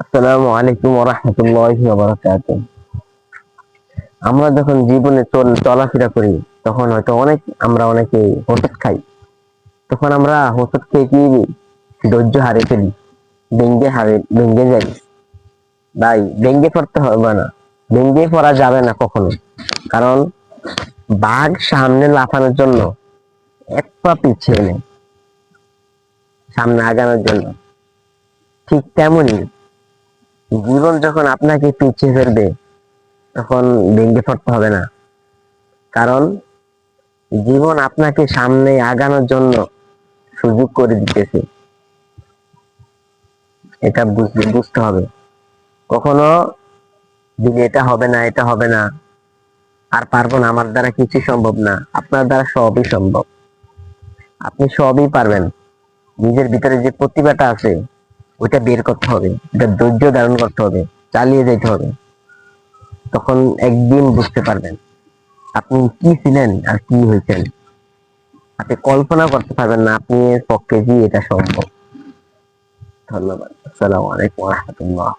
আসসালামু আলাইকুম রহমতুল্লাহি আমরা যখন জীবনে চলাফেরা করি, তখন হয়তো অনেক, আমরা অনেকে হোঁচট খাই। তখন আমরা হোঁচট খেয়ে কি ধৈর্য হারিয়ে ফেলি। ভেঙ্গে হারে ভেঙ্গে যাই। ভাই ভেঙ্গে পড়তে হবে না। ভেঙ্গে পড়া যাবে না কখনো কারণ বাঘ সামনে লাফানোর জন্য এক পা পিছিয়ে নেই। সামনে আগানোর জন্য। ঠিক তেমনই জীবন যখন আপনাকে পিছিয়ে ফেলবে, তখন ভেঙে পড়তে হবে না। কারণ, জীবন আপনাকে সামনে আগানোর জন্য সুযোগ করে দিতেছে। এটা বুঝ- বুঝতে হবে। কখনো যদি এটা হবে না, এটা হবে না, আর পারব না, আমার দ্বারা কিছু সম্ভব না, আপনার দ্বারা সবই সম্ভব। আপনি সবই পারবেন। নিজের ভিতরে যে প্রতিভাটা আছে ওইটা বের করতে হবে এটা ধৈর্য ধারণ করতে হবে, চালিয়ে যেতে হবে। তখন একদিন বুঝতে পারবেন আপনি কি ছিলেন আর কি হয়েছেন। আপনি কল্পনা করতে পারবেন না আপনি পক্ষে কি এটা সম্ভব। ধন্যবাদ। আসসালামু আলাইকুম রহমতুল্লাহ।